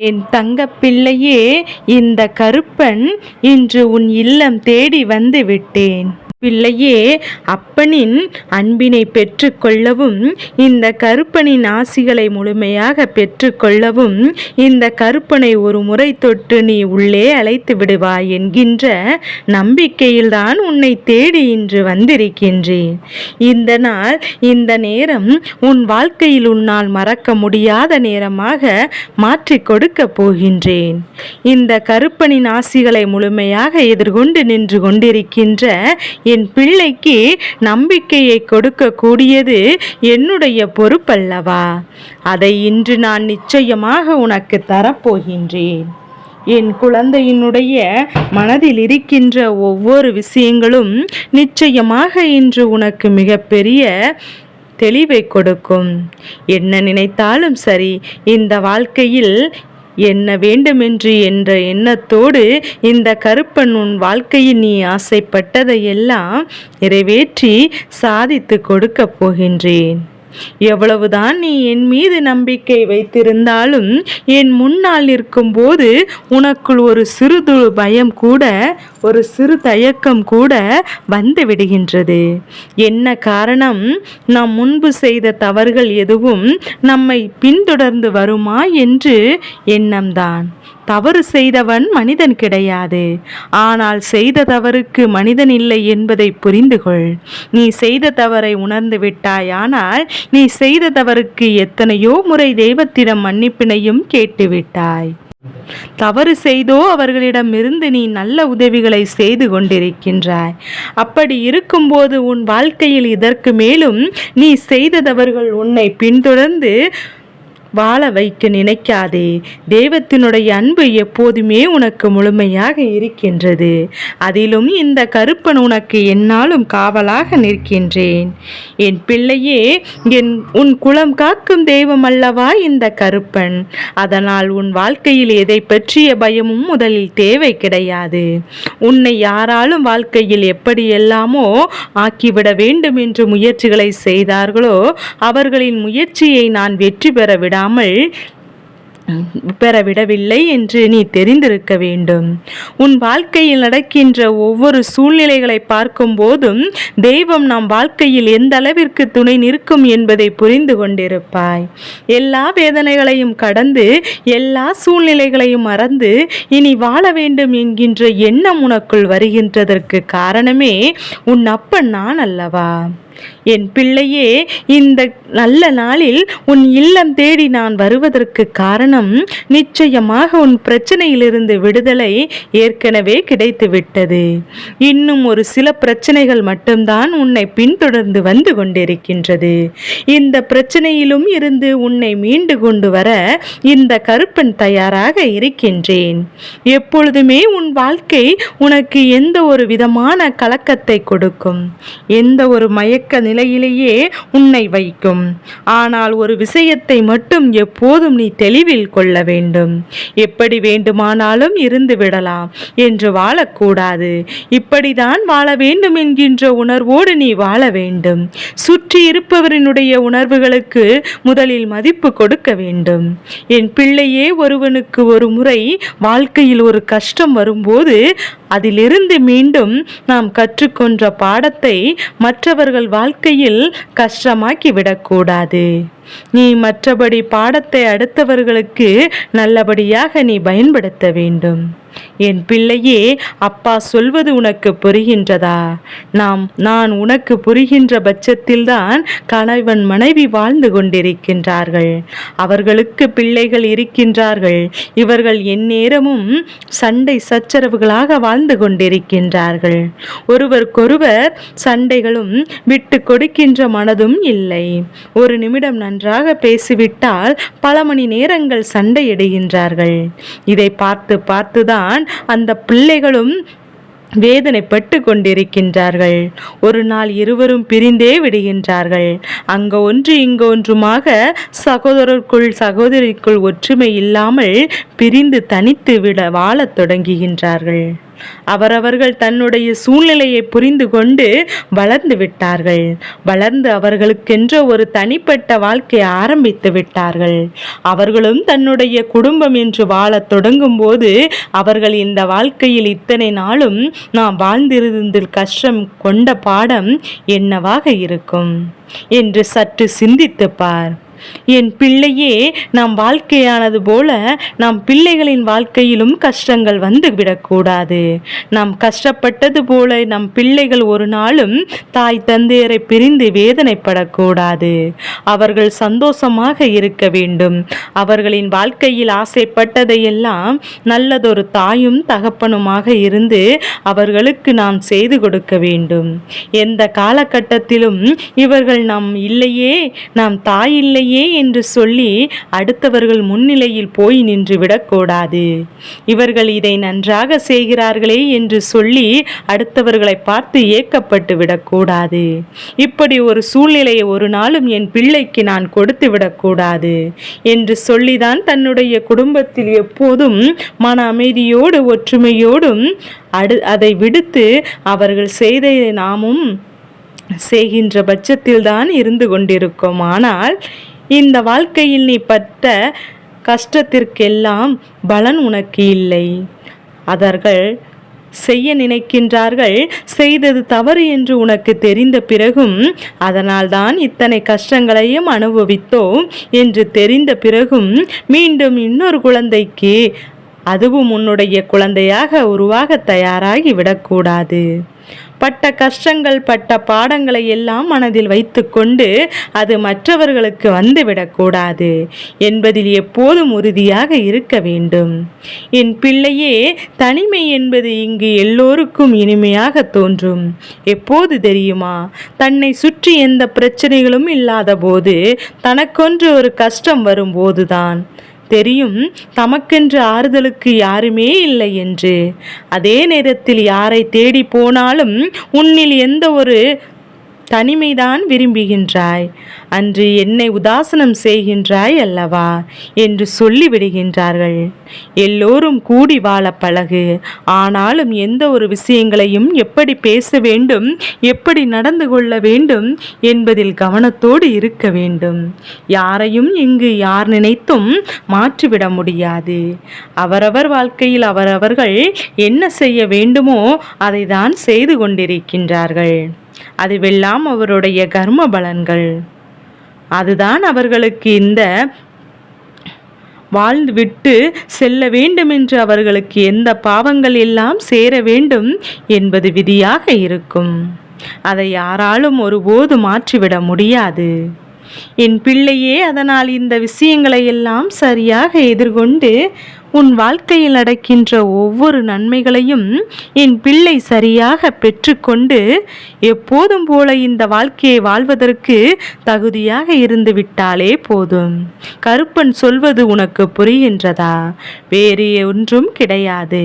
என் தங்கப்பிள்ளையே இந்த கருப்பன் இன்று உன் இல்லம் தேடி வந்து விட்டேன். பிள்ளையே அப்பனின் அன்பினை பெற்றுக்கொள்ளவும் இந்த கருப்பனின் ஆசிகளை முழுமையாக பெற்றுக்கொள்ளவும் இந்த கருப்பனை ஒரு முறை தொட்டு நீ உள்ளே அழைத்து விடுவாய் என்கின்ற நம்பிக்கையில்தான் உன்னை தேடி இன்று வந்திருக்கின்றேன். இந்த நாள் இந்த நேரம் உன் வாழ்க்கையில் உன்னால் மறக்க முடியாத நேரமாக மாற்றிக் கொடுக்கப் போகின்றேன். இந்த கருப்பனின் ஆசிகளை முழுமையாக எதிர்கொண்டு நின்று கொண்டிருக்கின்ற என் பிள்ளைக்கு நம்பிக்கையை கொடுக்கக்கூடியது என்னுடைய பொறுப்பல்லவா? அதை இன்று நான் நிச்சயமாக உனக்கு தரப்போகின்றேன். என் குழந்தையினுடைய மனதில் இருக்கின்ற ஒவ்வொரு விஷயங்களும் நிச்சயமாக இன்று உனக்கு மிகப்பெரிய தெளிவை கொடுக்கும். என்ன நினைத்தாலும் சரி இந்த வாழ்க்கையில் என்ன வேண்டுமென்று என்ற எண்ணத்தோடு இந்த கருப்பன் உன் வாழ்க்கையில் நீ ஆசைப்பட்டதையெல்லாம் நிறைவேற்றி சாதித்து கொடுக்கப் போகின்றேன். எவ்வளவுதான் நீ என் மீது நம்பிக்கை வைத்திருந்தாலும் என் முன்னால் இருக்கும்போது உனக்குள் ஒரு சிறு பயம் கூட ஒரு சிறு தயக்கம் கூட வந்து விடுகின்றது. என்ன காரணம்? நாம் முன்பு செய்த தவறுகள் எதுவும் நம்மை பின்தொடர்ந்து வருமா என்று எண்ணம்தான். தவறு செய்தவன் மனிதன் கிடையாது. ஆனால் செய்த தவறுக்கு மனிதன் இல்லை என்பதை புரிந்து கொள் நீ செய்த தவறை உணர்ந்து விட்டாயானால் நீ செய்த தவறுக்கு எத்தனையோ முறை தெய்வத்திடம் மன்னிப்பினையும் கேட்டுவிட்டாய். தவறு செய்தோ அவர்களிடமிருந்து நீ நல்ல உதவிகளை செய்து கொண்டிருக்கின்றாய். அப்படி இருக்கும்போது உன் வாழ்க்கையில் இதற்கு மேலும் நீ செய்த தவறுகள் உன்னை பின்தொடர்ந்து வாழ வைக்க நினைக்காதே. தெய்வத்தினுடைய அன்பு எப்போதுமே உனக்கு முழுமையாக இருக்கின்றது. அதிலும் இந்த கருப்பன் உனக்கு என்னாலும் காவலாக நிற்கின்றேன். என் பிள்ளையே என் உன் குலம் காக்கும் தெய்வம் அல்லவா இந்த கருப்பன்? அதனால் உன் வாழ்க்கையில் எதை பற்றிய பயமும் முதலில் தேவை கிடையாது. உன்னை யாராலும் வாழ்க்கையில் எப்படியெல்லாமோ ஆக்கிவிட வேண்டும் என்று முயற்சிகளை செய்தார்களோ அவர்களின் முயற்சியை நான் வெற்றி பெற விடாமல் விடாமல் பெறவிடவில்லை என்று நீ தெரிந்திருக்க வேண்டும். உன் வாழ்க்கையில் நடக்கின்ற ஒவ்வொரு சூழ்நிலைகளை பார்க்கும் போதும் தெய்வம் நம் வாழ்க்கையில் எந்த அளவிற்கு துணை நிற்கும் என்பதை புரிந்து கொண்டிருப்பாய். எல்லா வேதனைகளையும் கடந்து எல்லா சூழ்நிலைகளையும் மறந்து இனி வாழ வேண்டும் என்கின்ற எண்ணம் உனக்குள் வருகின்றதற்கு காரணமே உன் அப்பன் நான் அல்லவா? என் பிள்ளையே இந்த நல்ல நாளில் உன் இல்லம் தேடி நான் வருவதற்கு காரணம் நிச்சயமாக உன் பிரச்சனையிலிருந்து விடுதலை ஏற்கனவே கிடைத்துவிட்டது. இன்னும் ஒரு சில பிரச்சனைகள் மட்டும்தான் உன்னை பின்தொடர்ந்து வந்து கொண்டிருக்கின்றது. இந்த பிரச்சனையிலும் இருந்து உன்னை மீண்டு கொண்டு வர இந்த கருப்பன் தயாராக இருக்கின்றேன். எப்பொழுதுமே உன் வாழ்க்கை உனக்கு எந்த ஒரு விதமான கலக்கத்தை கொடுக்கும். எந்த ஒரு மயக்க நிலையிலேயே உன்னை வைக்கும். ஆனால் ஒரு விஷயத்தை மட்டும் எப்போதும் நீ தெளிவில் கொள்ள வேண்டும். எப்படி வேண்டுமானாலும் இருந்து விடலாம் என்று வாழக்கூடாது. இப்படிதான் வாழ வேண்டும் என்கின்ற உணர்வோடு நீ வாழ வேண்டும். சுற்றி இருப்பவரினுடைய உணர்வுகளுக்கு முதலில் மதிப்பு கொடுக்க வேண்டும். என் பிள்ளையே ஒருவனுக்கு ஒரு முறை வாழ்க்கையில் ஒரு கஷ்டம் வரும்போது அதிலிருந்து மீண்டும் நாம் கற்றுக்கொண்ட பாடத்தை மற்றவர்கள் வாழ்க்கையில் கஷ்டமாக்கி விடக்கூடாது நீ மற்றபடி பாடத்தை அடுத்தவர்களுக்கு நல்லபடியாக நீ பயன்படுத்த வேண்டும். என் பிள்ளையே அப்பா சொல்வது உனக்கு புரிகின்றதா? நாம் நான் உனக்கு புரிகின்ற பட்சத்தில்தான் கணவன் மனைவி வாழ்ந்து கொண்டிருக்கின்றார்கள். அவர்களுக்கு பிள்ளைகள் இருக்கின்றார்கள். இவர்கள் எந்நேரமும் சண்டை சச்சரவுகளாக வாழ்ந்து கொண்டிருக்கின்றார்கள். ஒருவருக்கொருவர் சண்டைகளும் விட்டு கொடுக்கின்ற மனதும் இல்லை. ஒரு நிமிடம் நன்றாக பேசிவிட்டால் பல மணி நேரங்கள் சண்டையிடுகின்றார்கள். இதை பார்த்து பார்த்துதான் அந்த பிள்ளைகளும் வேதனைப்பட்டு கொண்டிருக்கின்றார்கள். ஒரு நாள் இருவரும் பிரிந்தே விடுகின்றார்கள். அங்க ஒன்று இங்கு ஒன்றுமாக சகோதரருக்குள் சகோதரிக்குள் ஒற்றுமை இல்லாமல் பிரிந்து தனித்து விட வாழத் தொடங்குகின்றார்கள். அவரவர்கள் தன்னுடைய சூழ்நிலையை புரிந்து கொண்டு வளர்ந்து விட்டார்கள். வளர்ந்து அவர்களுக்கென்ற ஒரு தனிப்பட்ட வாழ்க்கையை ஆரம்பித்து விட்டார்கள். அவர்களும் தன்னுடைய குடும்பம் என்று வாழத் தொடங்கும் போது அவர்கள் இந்த வாழ்க்கையில் இத்தனை நாளும் நாம் வாழ்ந்திருந்தில் கஷ்டம் கொண்ட பாடம் என்னவாக இருக்கும்? என்று சற்று சிந்தித்துப் பார். என் பிள்ளையே நம் வாழ்க்கையானது போல நம் பிள்ளைகளின் வாழ்க்கையிலும் கஷ்டங்கள் வந்து விடக்கூடாது. நாம் கஷ்டப்பட்டது போல நம் பிள்ளைகள் ஒரு நாளும் தாய் தந்தையரை பிரிந்து வேதனைப்படக்கூடாது. அவர்கள் சந்தோஷமாக இருக்க வேண்டும். அவர்களின் வாழ்க்கையில் ஆசைப்பட்டதையெல்லாம் நல்லதொரு தாயும் தகப்பனுமாக இருந்து அவர்களுக்கு நாம் செய்து கொடுக்க வேண்டும். எந்த காலகட்டத்திலும் இவர்கள் நாம் இல்லையே நாம் தாய் இல்லையே என்று சொல்லி அடுத்தவர்கள் முன்னிலையில் போய் நின்று விடக்கூடாது. இவர்கள் இதை நன்றாக செய்கிறார்களே என்று சொல்லி அடுத்தவர்களை பார்த்து ஏக்கப்பட்டு விடக்கூடாது. இப்படி ஒரு சூழ்நிலையை ஒரு நாளும் என் பிள்ளைக்கு நான் கொடுத்து விடக்கூடாது என்று சொல்லிதான் தன்னுடைய குடும்பத்தில் எப்போதும் மன அமைதியோடு ஒற்றுமையோடும் அடு அதை விடுத்து அவர்கள் செய்த நாமும் செய்கின்ற பட்சத்தில்தான் இருந்து கொண்டிருக்கும். ஆனால் இந்த வாழ்க்கையில் நீ பட்ட கஷ்டத்திற்கெல்லாம் பலன் உனக்கு இல்லை. அவர்கள் செய்ய நினைக்கின்றார்கள் செய்தது தவறு என்று உனக்கு தெரிந்த பிறகும் அதனால்தான் இத்தனை கஷ்டங்களையும் அனுபவித்தோம் என்று தெரிந்த பிறகும் மீண்டும் இன்னொரு குழந்தைக்கு அதுவும் உன்னுடைய குழந்தையாக உருவாக தயாராகி விடக்கூடாது பட்ட கஷ்டங்கள் பட்ட பாடங்களை எல்லாம் மனதில் வைத்துக்கொண்டு அது மற்றவர்களுக்கு வந்துவிடக்கூடாது என்பதில் எப்போதும் உறுதியாக இருக்க வேண்டும். என் பிள்ளையே தனிமை என்பது இங்கு எல்லோருக்கும் இனிமையாக தோன்றும். எப்போது தெரியுமா? தன்னை சுற்றி எந்த பிரச்சனைகளும் இல்லாத போது தனக்கொன்று ஒரு கஷ்டம் வரும்போதுதான். தெரியும் தமக்கென்று ஆறுதலுக்கு யாருமே இல்லை என்று. அதே நேரத்தில் யாரை தேடி போனாலும் உன்னில் எந்த ஒரு தனிமைதான் விரும்புகின்றாய். அன்று என்னை உதாசனம் செய்கின்றாய் அல்லவா? என்று சொல்லிவிடுகின்றார்கள். எல்லோரும் கூடி வாழ பழகு. ஆனாலும் எந்த ஒரு விஷயங்களையும் எப்படி பேச வேண்டும் எப்படி நடந்து கொள்ள வேண்டும் என்பதில் கவனத்தோடு இருக்க வேண்டும். யாரையும் இங்கு யார் நினைத்தும் மாற்றிவிட முடியாது. அவரவர் வாழ்க்கையில் அவரவர்கள் என்ன செய்ய வேண்டுமோ அதை தான் செய்து கொண்டிருக்கின்றார்கள். அதுவெல்லாம் அவருடைய கர்ம பலன்கள் அதுதான் அவர்களுக்கு இந்த வாழ்ந்து விட்டு செல்ல வேண்டும் என்று அவர்களுக்கு எந்த பாவங்கள் எல்லாம் சேர வேண்டும் என்பது விதியாக இருக்கும். அதை யாராலும் ஒருபோது மாற்றிவிட முடியாது. என் பிள்ளையே அதனால் இந்த விஷயங்களை எல்லாம் சரியாக எதிர்கொண்டு உன் வாழ்க்கையில் நடக்கின்ற ஒவ்வொரு நன்மைகளையும் என் பிள்ளை சரியாக பெற்றுக்கொண்டு எப்போதும் போல இந்த வாழ்க்கையை வாழ்வதற்கு தகுதியாக இருந்து விட்டாலே போதும். கருப்பன் சொல்வது உனக்கு புரிகின்றதா? வேறு ஒன்றும் கிடையாது.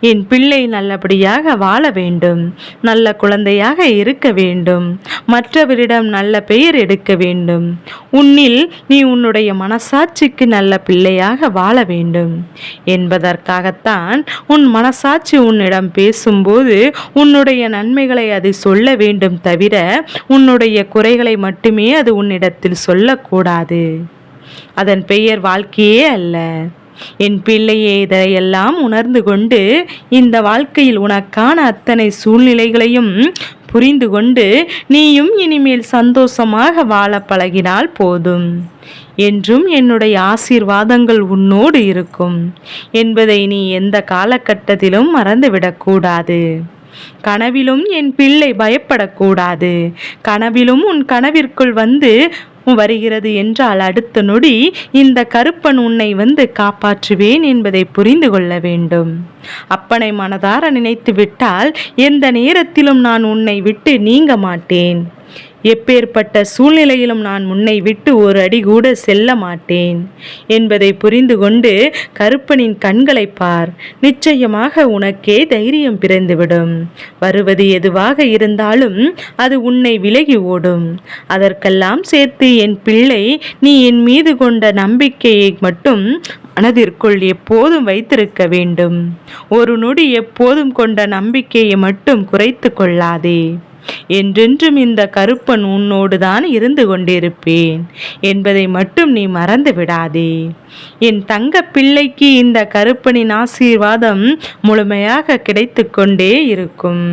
என் பிள்ளை நல்லபடியாக வாழ வேண்டும். நல்ல குழந்தையாக இருக்க வேண்டும். மற்றவரிடம் நல்ல பெயர் எடுக்க வேண்டும். உன்னில் நீ உன்னுடைய மனசாட்சிக்கு நல்ல பிள்ளையாக வாழ வேண்டும். என்பதற்காகத்தான் உன் மனசாட்சி உன்னிடம் பேசும்போது உன்னுடைய நன்மைகளை அது சொல்ல வேண்டும் தவிர உன்னுடைய குறைகளை மட்டுமே அது உன்னிடத்தில் சொல்லக்கூடாது. அதன் பெயர் வாழ்க்கையே அல்ல. என் பிள்ளையே இதையெல்லாம் உணர்ந்து கொண்டு இந்த வாழ்க்கையில் உனக்கான அத்தனை சூழ்நிலைகளையும் புரிந்து கொண்டு நீயும் இனிமேல் சந்தோஷமாக வாழ பழகினால் போதும். என்றும் என்னுடைய ஆசீர்வாதங்கள் உன்னோடு இருக்கும். என்பதை நீ எந்த காலகட்டத்திலும் மறந்துவிடக்கூடாது. கனவிலும் என் பிள்ளை பயப்படக்கூடாது. கனவிலும் உன் கனவிற்குள் வந்து வருகிறது என்றால் அடுத்த நொடி இந்த கருப்பன் உன்னை வந்து காப்பாற்றுவேன் என்பதை புரிந்து கொள்ள வேண்டும். அப்பனை மனதார நினைத்து விட்டால் எந்த நேரத்திலும் நான் உன்னை விட்டு நீங்க மாட்டேன். எப்பேற்பட்ட சூழ்நிலையிலும் நான் முன்னை விட்டு ஒரு அடி கூட செல்ல மாட்டேன் என்பதை புரிந்து கொண்டு கருப்பனின் கண்களை பார். நிச்சயமாக உனக்கே தைரியம் பிறந்துவிடும். வருவது எதுவாக இருந்தாலும் அது உன்னை விலகி ஓடும். அதற்கெல்லாம் சேர்த்து என் பிள்ளை நீ என் மீது கொண்ட நம்பிக்கையை மட்டும் மனதிற்குள் எப்போதும் வைத்திருக்க வேண்டும். ஒரு நொடி எப்போதும் கொண்ட நம்பிக்கையை மட்டும் குறைத்து கொள்ளாதே. என்றென்றும் இந்த கருப்பன் உன்னோடு தான் இருந்து கொண்டிருப்பேன் என்பதை மட்டும் நீ மறந்து விடாதே. என் தங்க பிள்ளைக்கு இந்த கருப்பனின் ஆசீர்வாதம் முழுமையாக கிடைத்து கொண்டே இருக்கும்.